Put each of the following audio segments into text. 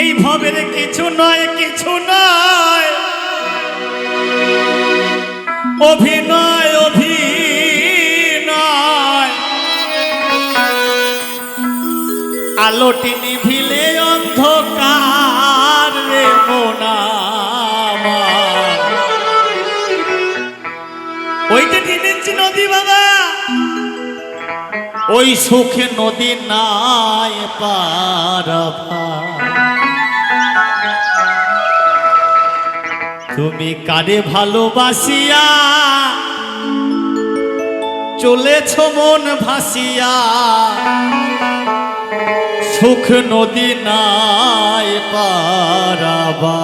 এই ভবের কিছু নয় কিছু নয়। অভিনয় অভিনয়। আলোটি নিভিলে অন্ধকার রে মোনামার ওইটা টেনেছি নদী বাবা, ওই সুখে নদী নাই পারাভা তুমি কারে ভালোবাসিয়া? চলেছ মন ভাসিয়া। সুখ নদী নাই পারাবা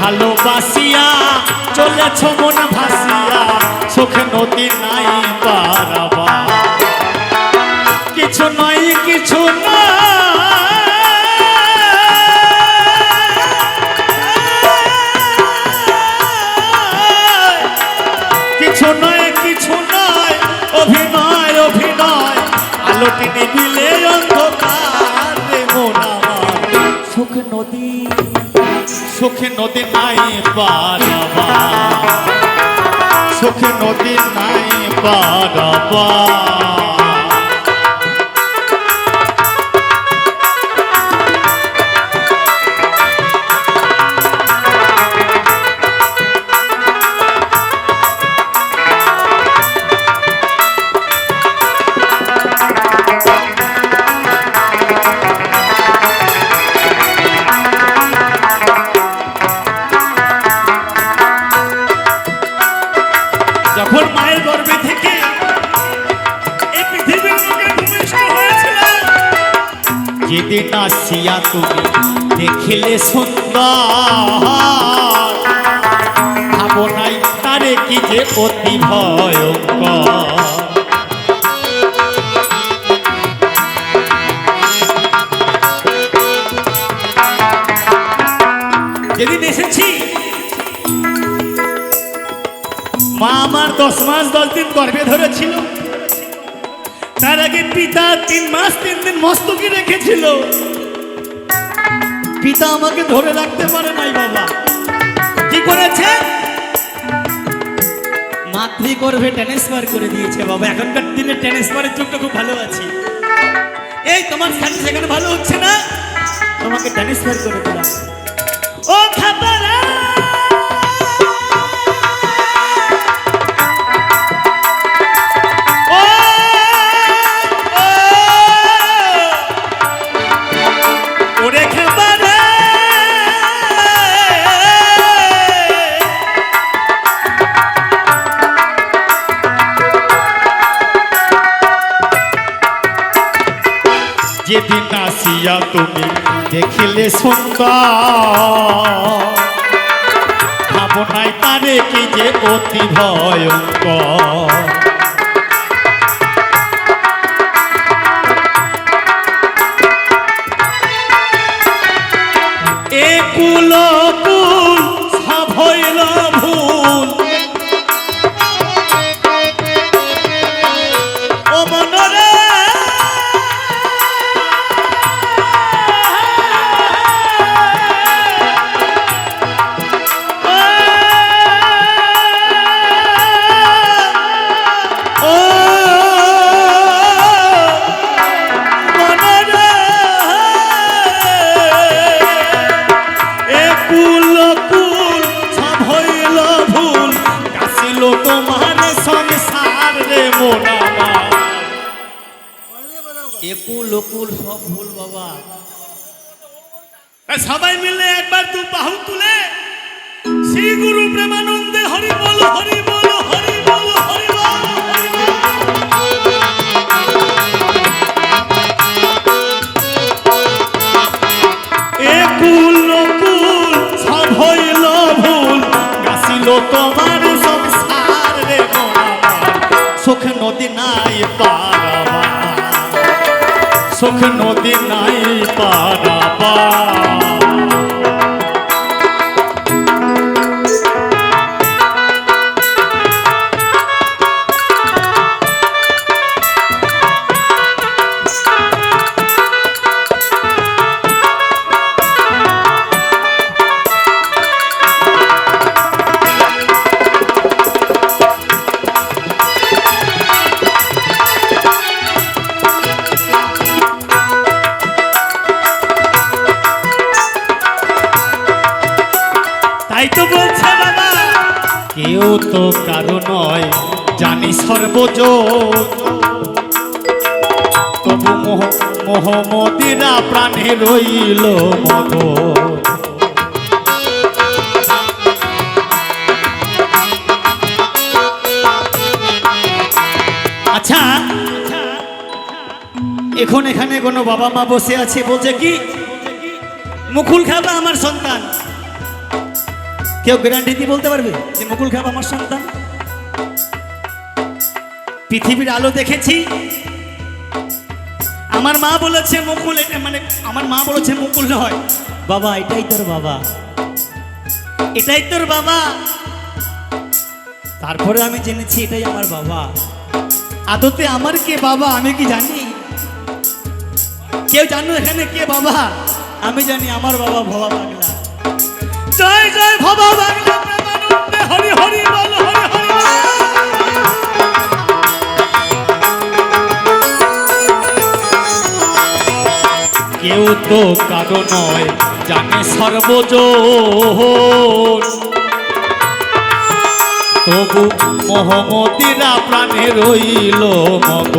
ভালোবাসিয়া, চলেছ মন ভাসিয়া চোখে নদী নাই পারাবা কিছু নয়, কিছু কিছু নয় কিছু নয়, অভিনয় অভিনয় আলোটি নিবিলে অন্ধকার সুখ নদী সুখ নদী নাই পারাবা। সুখে নদী নাই পারাবা। যেদিন আসিয়া তুমি দেখিলে সুন্দর। ভাবনাই তারে কি যে অতি ভয়ঙ্কর। যেদিন এসেছি, মা আমার দশ মাস দশ দিন গর্ভে ধরেছিল। তার আগে পিতা তিন মাস, তিন দিন মস্তকে রেখেছিল। পিতা আমাকে ধরে রাখতে পারে নাই বাবা। কি করেছে? মাতৃ গর্ভে ট্রান্সফার করে দিয়েছে বাবা। এখনকার দিনে ট্রান্সফারের যুগটা খুব ভালো আছি। এই, তোমার স্থানে সেখানে ভালো হচ্ছে না? তোমাকে ট্রান্সফার করে দিলাম। ও খাবারা আসিয়া তুমি দেখিলে সুন্দর। ভাবনায় তারে কি যে অতি ভয়ঙ্কর। একুল ওকুল সব ভুল বাবা। সবাই মিলে একবার দু বাহু তুলে। শ্রী গুরু প্রেমানন্দে হরি বল, হরি সুখ নদী নাই পারাবা তাই তো বলছে বাবা। কেউ তো কারও নয়, জানি সর্বজ তবু মোহ মোহাম্মদিরা প্রাণে রইল মগ আচ্ছা এখন এখানে কোনো বাবা মা বসে আছে বলছে কি? মুকুল খাবা আমার সন্তান। কেউ গ্যারান্টি দিয়ে বলতে পারবে যে মুকুল খাবা আমার সন্তান? পৃথিবীর আলো দেখেছি। আমার মা বলেছে মুকুল, এটা মানে আমার মা বলেছে মুকুল নয়। বাবা, এটাই তোর বাবা। এটাই তোর বাবা। তারপরে আমি জেনেছি এটাই আমার বাবা। আদতে আমার কে বাবা, আমি কি জানি? কেউ জানো এখানে কে বাবা? আমি জানি আমার বাবা ভবা জয় জয় প্রেমানন্দে হরি হরি, বল, হরি হরি কেউ তো কারও নয়, জানে সর্বজ তবু মোহাম্মদিরা প্রাণে রইল মগ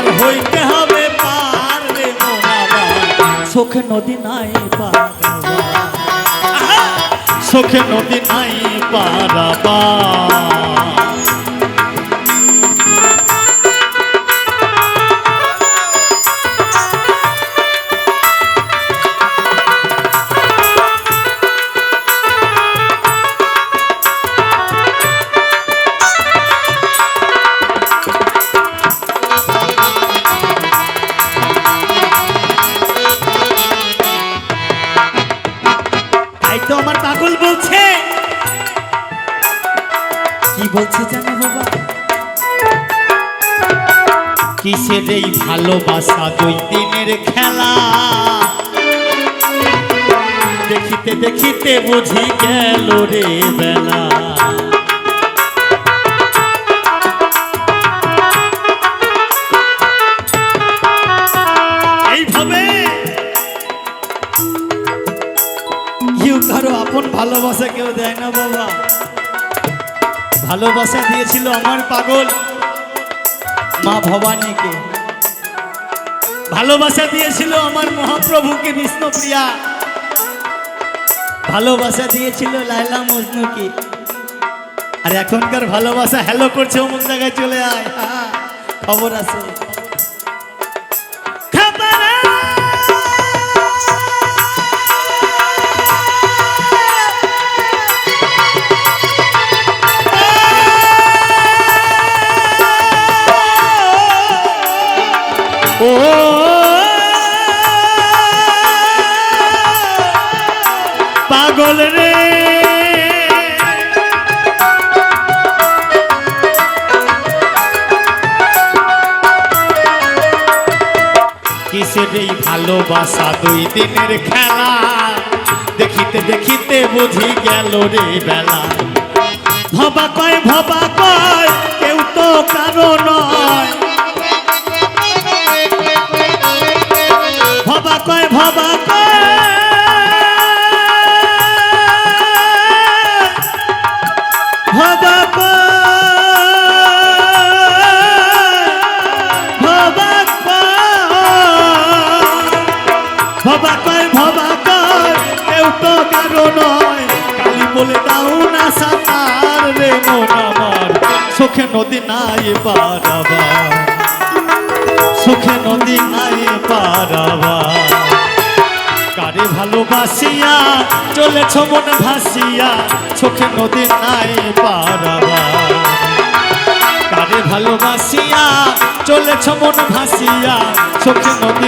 পার হইতে হবে পার রে মন আমার নদী নাই পার চোখে নদী নাই পারাবা কি জানো বাবা। কিসের এই ভালোবাসা দুই দিনের খেলা? দেখিতে দেখিতে বুঝি গেল রে বেলা। কারও আপন ভালোবাসা কেউ দেয় না বাবা। ভালোবাসা দিয়েছিল আমার পাগল মা ভবানীকে। ভালোবাসা দিয়েছিল আমার মহাপ্রভুকে বিষ্ণুপ্রিয়া। ভালোবাসা দিয়েছিল লাইলা মজনুকে। আর এখনকার ভালোবাসা হ্যালো করছে অমুক জায়গায় চলে আয়। খবর আছে। ও পাগল রে। কিসের এই ভালোবাসা দুই দিনের খেলা? দেখিতে দেখিতে বুঝি গেল রে বেলা। ভবা কয় ভবা কয় নয়। কালি বলে দাও না সাঁতার রে মন আমার। সুখে নদী নাই পারাবা সুখে নদী নাই পারাবা কারে ভালোবাসিয়া, চলেছ মন ভাসিয়া চোখে নদী নাই পারাবা কারে ভালোবাসিয়া, চলেছ মন ভাসিয়া চোখে নদী